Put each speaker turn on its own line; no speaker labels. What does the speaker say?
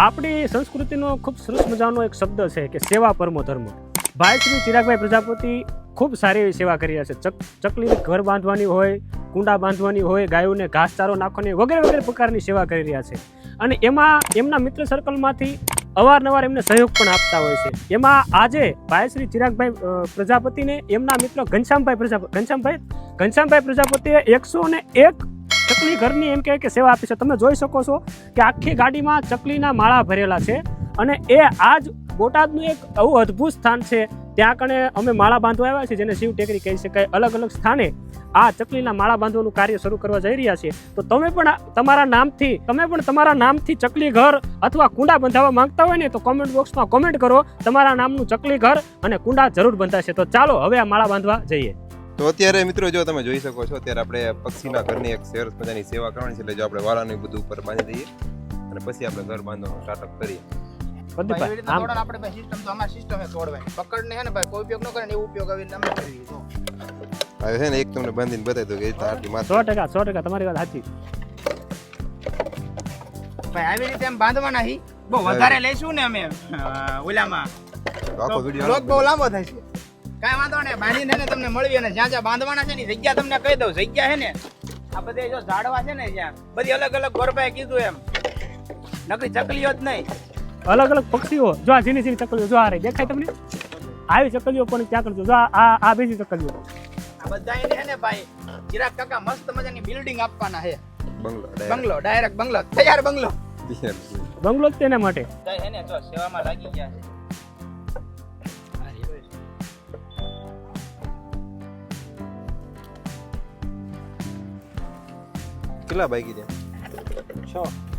આપણી સંસ્કૃતિનો ખૂબ સરસ મજાનો એક શબ્દ છે કે સેવા પરમો ધર્મ. ભાઈ શ્રી ચિરાગભાઈ પ્રજાપતિ ખૂબ સારી એવી સેવા કરી રહ્યા છે. ચક, ચકલીને ઘર બાંધવાની હોય, કુંડા બાંધવાની હોય, ગાયોને ઘાસચારો નાખવાની વગેરે વગેરે પ્રકારની સેવા કરી રહ્યા છે. અને એમાં એમના મિત્ર સર્કલમાંથી અવારનવાર એમને સહયોગ પણ આપતા હોય છે. એમાં આજે ભાઈ શ્રી ચિરાગભાઈ પ્રજાપતિને એમના મિત્ર ઘનશ્યામભાઈ પ્રજાપતિ ઘનશ્યામભાઈ ઘનશ્યામભાઈ પ્રજાપતિએ એકસો ને એક ચકલી ઘરની એમ કહે કે સેવા આપી છે. તમે જોઈ શકો છો કે આખી ગાડીમાં ચકલીના માળા ભરેલા છે અને એ આજ બોટાદનું એક આવું અદ્ભુત સ્થાન છે. ત્યાં કણે અમે માળા બાંધવા આવ્યા છીએ, જેને શિવ ટેકરી કહી શકાય અલગ અલગ સ્થાને આ ચકલીના માળા બાંધવાનું કાર્ય શરૂ કરવા જઈ રહ્યા છીએ. તો તમે પણ તમારા નામથી, તમે પણ તમારા નામથી ચકલી ઘર અથવા કુંડા બંધાવવા માંગતા હોય ને તો કોમેન્ટ બોક્સમાં કોમેન્ટ કરો. તમારા નામનું ચકલી ઘર અને કુંડા જરૂર બંધાશે. તો ચાલો હવે આ માળા બાંધવા જઈએ.
તો અત્યારે મિત્રો જો તમે જોઈ શકો છો અત્યારે આપણે પક્ષીના ઘરની એક સરસ મજાની સેવા કરવાની છે એટલે જો આપણે વાળાને બધું ઉપર બાંધી દઈએ અને પછી આપણે ઘર બાંધવાનું સ્ટાર્ટઅપ કરીએ.
પ્રદીપભાઈ આમ
આપણે ભાઈ સિસ્ટમ તો અમારી સિસ્ટમ તોડવાની. પકડને છે ને ભાઈ કોઈ ઉપયોગ ન કરે ને એવો ઉપયોગ આવી અમે કરીએ જો.
હવે છે ને એક તમને બાંધીને બતાવી દો કે આટલી માથે
સો ટકા સો ટકા તમારી વાત સાચી.
ભાઈ આવી રીતે એમ બાંધવાના હી. બહુ વધારે લઈશું ને અમે ઓલામાં. બહુ લાંબો થાય છે. કાંઈ વાંધો નહીં બાંધીને ને તમને મળવી અને જ્યાં જ્યાં બાંધવાના છે ને જગ્યા તમને કહી દઉં. જગ્યા છે ને આ બધે જો ઝાડવા છે ને જ્યાં બધી અલગ અલગ ગોરભાઈ કીધું એમ. નકરી ચકલીઓ જ નહીં.
અલગ અલગ પક્ષીઓ જો આ ઝીણી ઝીણી ચકલીઓ જો આ રહી દેખાય તમને? આવી ચકલીઓ પણ ત્યાં કરજો. જો આ આ- આ બીજી ચકલીઓ.
આ બધા એને છે ને ભાઈ ચિરાગ કાકા મસ્ત મજાની બિલ્ડિંગ આપવાના છે.
Bungalow
bungalow direct bungalow. તૈયાર બંગલો.
બંગલો જ તેના માટે.
એને જો સેવામાં લાગી ગયા છે.
કેટલા બાકી છે?
છ.